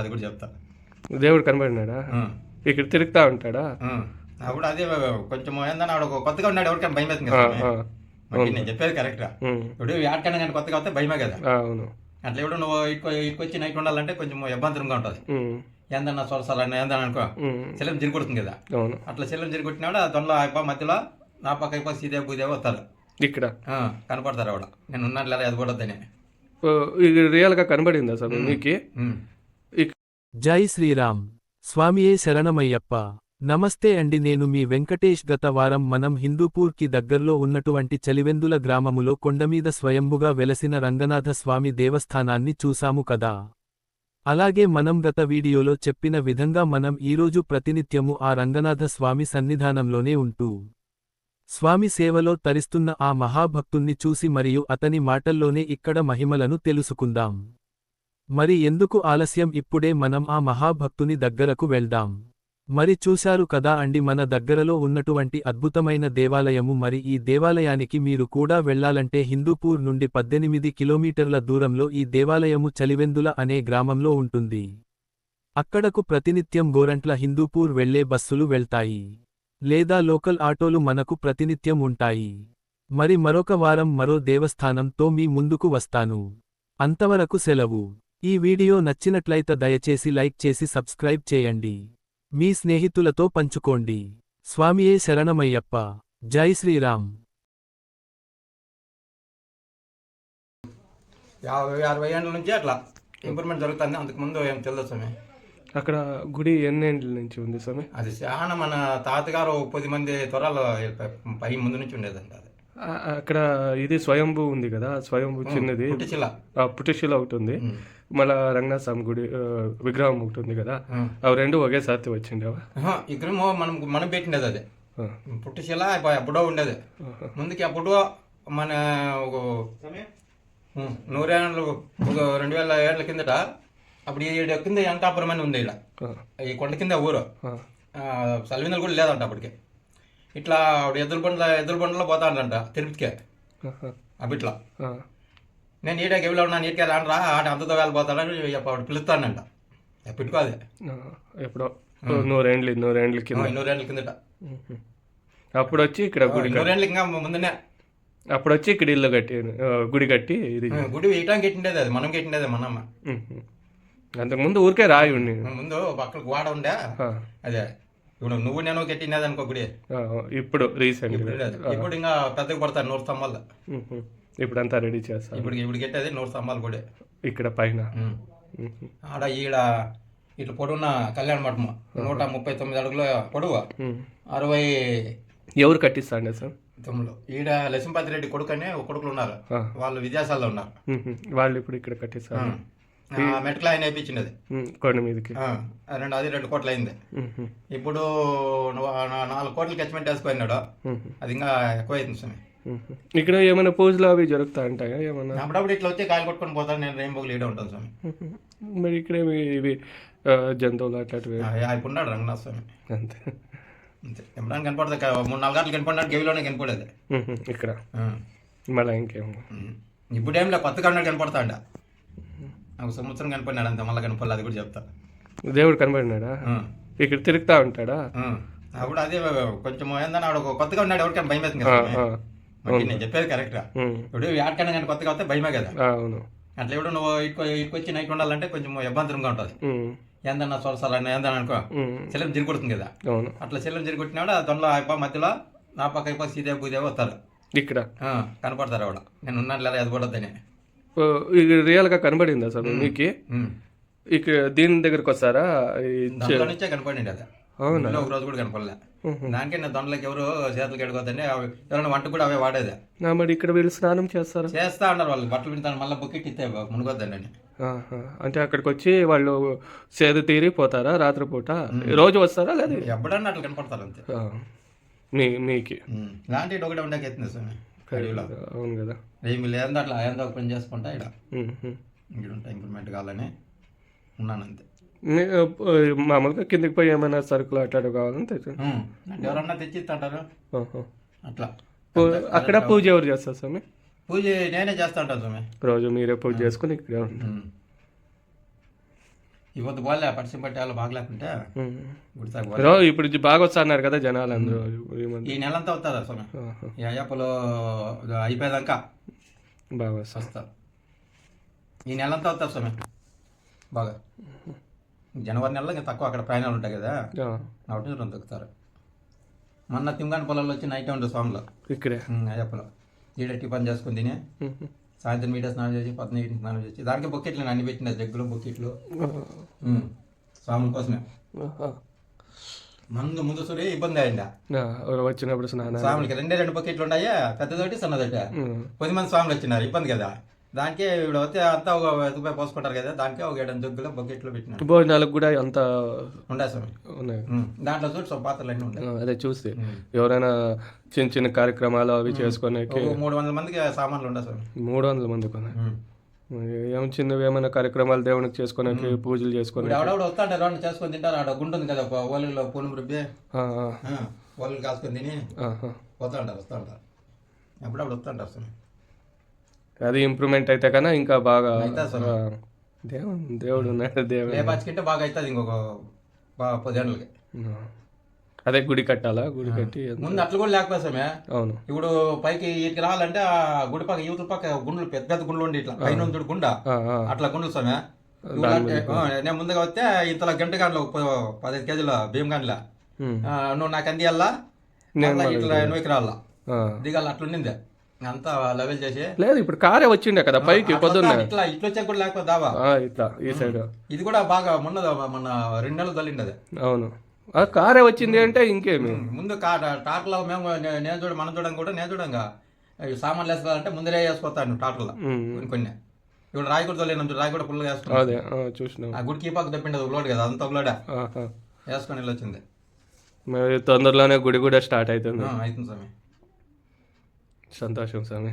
అది కూడా చెప్తా. దేవుడు కనబడినాడా. ఇక్కడ తిరుగుతా ఉంటాడా. అప్పుడు అదే కొంచెం ఏందన్నా ఆవిడ కొత్తగా ఉన్నాడు ఎవరికైనా భయం అవుతుంది కదా నేను చెప్పేది కరెక్టా. ఇప్పుడు ఆటకైనా కానీ కొత్తగా వస్తే భయమే కదా. అవును. అట్లా ఇప్పుడు నువ్వు ఇటుకు ఇటుకొచ్చి నైట్ ఉండాలంటే కొంచెం ఇబ్బందిగా ఉంటుంది. ఏందన్నా సొరసాలన్నా ఏందన్నా అనుకో. చెల్లెం తిరిగొడుతుంది కదా. అట్లా చెల్లెం తిరిగొట్టినాడు ఆ దొంగలో అయిపో మధ్యలో నా పక్క అయిపో సీదే బూదేవో వస్తారు ఇక్కడ? కనపడతారు ఆవిడ. నేను ఉన్నట్లే అది పడొద్దని ఓ, ఇది రియల్గా కనబడిందా సార్ మీకు. జై శ్రీరామ్. స్వామియే శరణమయ్యప్ప. నమస్తే అండి నేను మీ వెంకటేష్. గత వారం మనం హిందూపూర్కి దగ్గర్లో ఉన్నటువంటి చలివెందుల గ్రామములో కొండమీద స్వయంభుగా వెలసిన రంగనాథ స్వామి దేవస్థానాన్ని చూసాము కదా. అలాగే మనం గత వీడియోలో చెప్పిన విధంగా మనం ఈరోజు ప్రతినిత్యము ఆ రంగనాథ స్వామి సన్నిధానంలోనే ఉంటూ స్వామి సేవలో తరిస్తున్న ఆ మహాభక్తుణ్ణి చూసి మరియు అతని మాటల్లోనే ఇక్కడ మహిమలను తెలుసుకుందాం. మరి ఎందుకు ఆలస్యం? ఇప్పుడే మనం ఆ మహాభక్తుని దగ్గరకు వెళ్దాం. మరి చూశారు కదా అండి మన దగ్గరలో ఉన్నటువంటి అద్భుతమైన దేవాలయము. మరి ఈ దేవాలయానికి మీరు కూడా వెళ్ళాలంటే హిందూపూర్ నుండి పద్దెనిమిది కిలోమీటర్ల దూరంలో ఈ దేవాలయము చలివెందుల అనే గ్రామంలో ఉంటుంది. అక్కడకు ప్రతినిత్యం గోరంట్ల హిందూపూర్ వెళ్ళే బస్సులు వెళ్తాయి. లేదా లోకల్ ఆటోలు మనకు ప్రతినిత్యం ఉంటాయి. మరి మరొక వారం మరో దేవస్థానంతో మీ ముందుకు వస్తాను. అంతవరకు సెలవు. ఈ వీడియో నచ్చినట్లయితే దయచేసి లైక్ చేసి సబ్స్క్రైబ్ చేయండి. మీ స్నేహితులతో పంచుకోండి. స్వామియే శరణమయ్యప్ప. జై శ్రీరామ్. యాభై అరవై ఏళ్ళ నుంచి అట్లా ఇంప్రూవ్మెంట్ జరుగుతుంది. అంతకు ముందు ఏం తెలియదు స్వామి. అక్కడ గుడి ఎన్నేండ్ల నుంచి ఉంది స్వామి? అది చాలా మన తాతగారు పది మంది త్వరలో పై ముందు నుంచి ఉండేదండి అది. ఆ, అక్కడ ఇది స్వయంభూ ఉంది కదా స్వయంభూ చిన్నది. పుట్టిచిల్ల ఆ, పుట్టిశిల ఒకటి ఉంది. మళ్ళా రంగనాథ స్వామి గుడి విగ్రహం ఒకటి ఉంది కదా. అవి రెండు ఒకేసారి వచ్చిండేవా? ఇక్కడేమో మనం మనం పెట్టినది అది. పుట్టిశిల ఎప్పుడో ఉండేది. ముందుకి అప్పుడు మన ఒక నూరేళ్ళు ఒక రెండు వేల ఏళ్ళ కిందట అప్పుడు ఈ కింద వెంకాపురం అని ఉంది ఆ, ఈ కొండ కింద ఊరు. సలివిందలు కూడా లేదంట అప్పటికి. ఇట్లా ఆవిడ ఎద్దుల బండ్ల ఎద్దుల బండ్లో పోతాడంట తిరుపతికే. ఆహా, అవిట్లా ఆ, నేను ఈడకి ఎవరు ఉన్నా నీటికి రానరా ఆట అంతతో వెళ్ళిపోతాడని ఆవిడ పిలుస్తానంట. పెట్టుకో అది ఎప్పుడో. నూరేండ్లు నూరేండ్ల కింద. నూరేళ్ళ కిందట. అప్పుడు వచ్చి ఇక్కడ గుడి నూరేళ్ళకి ఇంకా ముందునే. అప్పుడు వచ్చి ఇక్కడ ఇల్లు కట్టి గుడి కట్టి ఇది గుడి వేయటానికి కట్టిండేది అది మనం కట్టిండేది మనమ్మ. అంతకుముందు ఊరికే రాయి ఉండి. ముందు పక్కన గోడ ఉండే. అదే ఇప్పుడు నువ్వు నేను కట్టినది అనుకో గుడి. ఇప్పుడు రీసెంట్ ఇప్పుడు ఇంకా పెద్దగా పడతారు నూరు స్తంభాలు. ఇప్పుడు అంతా రెడీ చేస్తారు ఇప్పుడు ఇప్పుడు కట్టేది నూరు స్తంభాలు గుడి ఇక్కడ పైన. ఆడ ఈడ ఇట్లా పొడవున్న కళ్యాణ మండపం నూట ముప్పై తొమ్మిది అడుగుల పొడవు. అరవై ఎవరు కట్టిస్తాండే సార్ తొమ్మిది ఈడ లక్ష్మీపతి రెడ్డి కొడుకు అనే ఒక కొడుకులు ఉన్నారు. వాళ్ళు విదేశాల్లో ఉన్నారు. వాళ్ళు ఇప్పుడు ఇక్కడ కట్టిస్తారు మెట్ల ఆయన వేయించినది. కొండ మీదకి రెండు అది రెండు కోట్లు అయింది. ఇప్పుడు నాలుగు కోట్లు ఖర్చుమెంట్ వేసుకున్నాడు. అది ఇంకా ఎక్కువ అవుతుంది స్వామి. ఇక్కడ ఏమైనా పూజలు అవి జరుగుతా ఉంటాయా ఏమన్నా? అప్పుడప్పుడు ఇట్లా వచ్చి కాయలు కొట్టుకొని పోతాను నేను రెయిన్బోకి ఈడ ఉంటాను స్వామి. మరి ఇక్కడ ఇవి జంతువులు అట్లాంటివి? ఉన్నాడు రంగనాథ స్వామి. అంతే. ఎప్పుడైనా కనపడదు మూడు నాలుగు గంటలు కనపడినాడు గవిలోనే కనపడేది. ఇక్కడ. మళ్ళీ ఇంకేం. ఇప్పుడేం కొత్తగా ఉన్నాడు కనపడతాండ. నాకు సంవత్సరం కనపడినాడు అంత మళ్ళీ కనపడలేదు అది కూడా చెప్తా. దేవుడు కనబడినాడా? ఆ. ఇక్కడ తిరుగుతా ఉంటాడా. అప్పుడు అదే కొంచెం ఏందన్నా ఒక కొత్తగా ఉన్నాడు ఎవరికైనా భయం అవుతుంది మరి నేను చెప్పేది కరెక్టా ఉం. ఇప్పుడు ఆటకైనా కానీ కొత్తగా వస్తే భయమే కదా. అవును. అట్లా ఇప్పుడు నువ్వు ఇటుకు ఇటుకొచ్చి నైట్ ఉండాలంటే కొంచెం ఇబ్బందిగా ఉంటుంది. ఏందన్నా సొరసాలన్నా ఏందన్నా అనుకో. చెల్లెం తిరిగొడుతుంది కదా. అట్లా చెల్లెం తిరిగొట్టినాడు ఆ దొంగలో అయిపో మధ్యలో నా పక్క అయిపో సీదే బూదేవో వస్తారు. ఇక్కడ? కనపడతారు ఆవిడ. నేను ఉన్నట్లే అది పడొద్దని ఓ, ఇది రియల్గా కనబడిందా సార్ మీకు. ఇక్కడ దీని దగ్గరకు వస్తారా? కనపడింది అది. అవునా? ఒక రోజు కూడా కనపడలే. దానికే నేను దొండలకి ఎవరు చేతులు కడుకోవద్దని అవి ఎవరైనా వంట కూడా అవే వాడేది. మరి ఇక్కడ వీళ్ళు స్నానం చేస్తారా? చేస్తా ఉన్నారు వాళ్ళు. బట్టలు పింతాను మళ్ళీ బుక్కెట్ ఇస్తే మునుగొద్దండి. అంటే అక్కడికి వచ్చి వాళ్ళు సేద తీరి పోతారా రాత్రిపూట? రోజు వస్తారా లేదా? ఎప్పుడన్నా అట్లా కనపడతారు అంతే. మీ మీకి. ఇలాంటి ఒకటే ఉండక ఎత్తుంది స్వామి అవును కదా. ఏమి లేదు అట్లా ఏందో ఒక పని చేసుకుంటా ఇక్కడ. ఇక్కడ ఉంటా ఇంప్రూవ్మెంట్ కావాలని ఉన్నాను అంతే. మామూలుగా కిందకి పోయి ఏమైనా సరుకులు అట్టాడు కావాలని తెచ్చు. ఎవరన్నా తెచ్చి ఇస్తుంటారు అట్లా. అక్కడ పూజ ఎవరు చేస్తారు స్వామి? పూజ నేనే చేస్తా ఉంటాను స్వామి. రోజు మీరే పూజ చేసుకుని ఇక్కడే ఉంటాను ఇవ్వద్దు పోలే పరిచయం బట్టి వాళ్ళు బాగలేకుంటే గుడిసాకు ఇప్పుడు బాగా వస్తున్నారు కదా జనాలు అందరూ. ఈ నెల అంతా వస్తుందా స్వామి? ఈ అయ్యప్పలో అయిపోయేదాకా బాగా వస్తా ఈ నెల అంతా వస్తారు స్వామి. బాగా. జనవరి నెలలో ఇంకా తక్కువ అక్కడ ప్రయాణాలు ఉంటాయి కదా. కాబట్టి రెండు దొక్కుతారు మొన్న తిమ్గాని పొలాల్లో వచ్చి నైట్ ఉంటుంది స్వామిలో. ఇక్కడే. అయ్యప్పలో ఈడ టిఫన్ చేసుకుని తిని. సాయంత్రం మీట స్నానం చేసి పొద్దున ఈటికి స్నానం చేసి దానికి బొక్కెట్లు అన్ని పెట్టిన జగ్గులు బొక్కెట్లు స్వాముల కోసమే. ముందు ముందు సూర్య ఇబ్బంది అయిందా? ఆ, వచ్చినప్పుడు స్నానం స్వాములకి రెండే రెండు బకెట్లు ఉన్నాయా? పెద్దదొకటి సన్నదొకటి. ఉమ్. కొద్ది మంది స్వాములు వచ్చినారు ఇబ్బంది కదా? దానికే ఇప్పుడు వస్తే అంతా ఒక ఎత్తుపై పోసుకుంటారు కదా దానికే ఒక ఏడు జగ్గులో బకెట్లు పెట్టినారు. భోజనాలకు కూడా అంత ఉండే స్వామి. ఉన్నాయి. దాంట్లో చూడు సో పాత్రలు అన్నీ ఆ, అదే చూస్తే. ఎవరైనా చిన్న చిన్న కార్యక్రమాలు అవి చేసుకునేకి ఒక మూడు వందల మందికి సామాన్లు ఉండే స్వామి. మూడు వందల మంది కొన్నాయి ఉమ్. ఏం చిన్నవి ఏమైనా కార్యక్రమాలు దేవునికి చేసుకునేకి పూజలు చేసుకునే ఎవడెవడు వస్తాంటారు ఎవరిని చేసుకొని తింటారు ఆడ గుంట ఉంది కదా ఓలిలో పూనం రుబ్బి. ఓలిలు కాసుకొని తిని ఆహా. పోతా ఉంటారు వస్తూ ఉంటారు. ఎప్పుడప్పుడు వస్తుంటారు స్వామి. అది ఇంప్రూవ్మెంట్ అయితే కన్నా ఇంకా బాగా దేవుడు దేవుడు ఉన్నాడు దేవుడు. బాగా అవుతుంది ఇంకొక పదేళ్ళకి ఆ. అదే గుడి కట్టాలా? గుడి కట్టి ముందు అట్లా కూడా లేకపోతే అవును. ఇప్పుడు పైకి ఇటుకి రావాలంటే ఆ గుడి పక్క యువతల పక్క గుండ్లు పెద్ద పెద్ద గుండ్లు ఉండి ఇట్లా పైన చూడు గుండ. అట్లా గుండ్లు స్వామి నేను ముందుగా వస్తే ఇంతలో గంట గంటలు పదహైదు కేజీల బియ్యం గంటల. నువ్వు నాకు అందియాలా? ఇట్లా నువ్వుకి రావాలా? ఆ. దిగాల అట్లుండింది. అంతా లెవెల్ చేసి. లేదు ఇప్పుడు కారే వచ్చిండే కదా పైకి పొద్దున్న. ఇట్లా ఇట్లా వచ్చాక కూడా లేకపోతే దావా? ఇట్లా ఈ సైడ్. ఇది కూడా బాగా మొన్న మొన్న రెండు నెలలు తల్లింది అది అవును కారే వచ్చింది అంటే ఇంకేమి? ముందు కా టాటర్లో మేము నేను చూడ మనం చూడం కూడా నేను చూడంగా. సామాన్లు వేసుకోవాలంటే ముందరే వేసుకొస్తాను టాటర్లో. కొన్ని కొన్ని. ఇప్పుడు రాయి కూడా తోలేను చూడు, రాయి కూడా ఫుల్గా వేసుకున్నాను అదే ఆ, చూసినాం. ఆ గుడికి పాకు తప్పిండదు ఒక లోడ్ కదా అంత ఒక లోడే ఆహా. వేసుకొని వెళ్ళొచ్చింది. తొందరలోనే గుడి కూడా స్టార్ట్ అవుతుంది. అవుతుంది స్వామి. సంతోషం స్వామి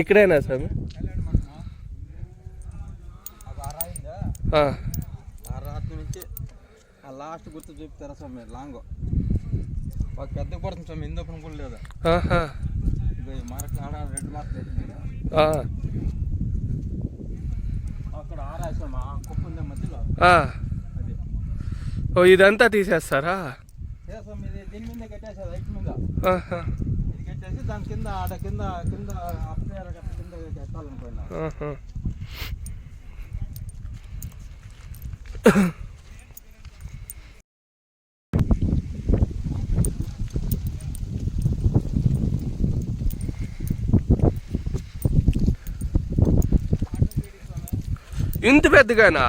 ఇక్కడేనా స్వామి ఆ, ఆ రాత్రి నుంచి ఆ లాస్ట్ గుర్తు చూపుతారా స్వామి లాంగ్ ఒక పెద్ద పడుతుంది స్వామి ఇందప్పుడు కూడా లేదు ఓ ఇదంతా తీసేస్తారా? ఏ స్వామి ఇది దీని మీద కట్టేసేది హైట్ మీద ఆహా. ఇది కట్టేసి దాని కింద ఆడ కింద కింద అప్లైర్ కింద కట్టాలనుకున్నా ఆహా. ఇంత పెద్దగానా.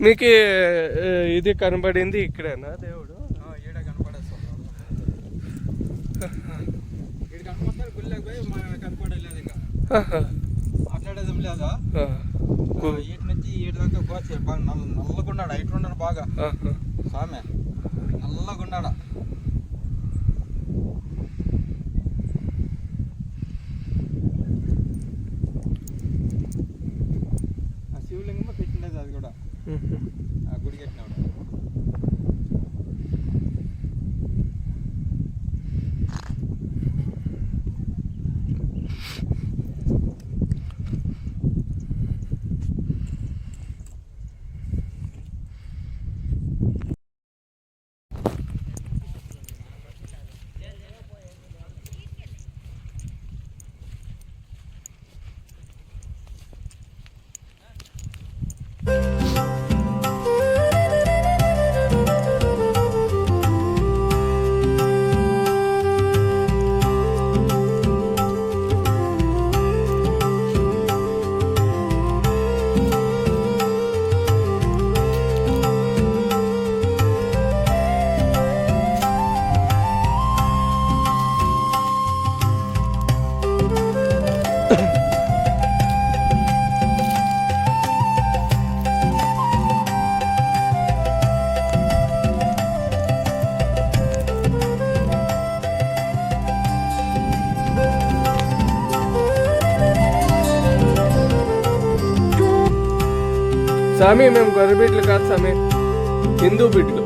మీకు ఇది కనబడింది ఇక్కడేనా దేవుడు? కనపడలేదు ఇంకా. ఆహా. మాట్లాడేది లేదా? ఈటి నుంచి ఈటి దాకా బాగా నల్ల నల్లగున్నాడు హైట్ ఉన్నాడు బాగా. సామె. నల్లగున్నాడు స్వామి మేము గొర్రె బిడ్డలు కాదు స్వామి హిందూ బిడ్డలు.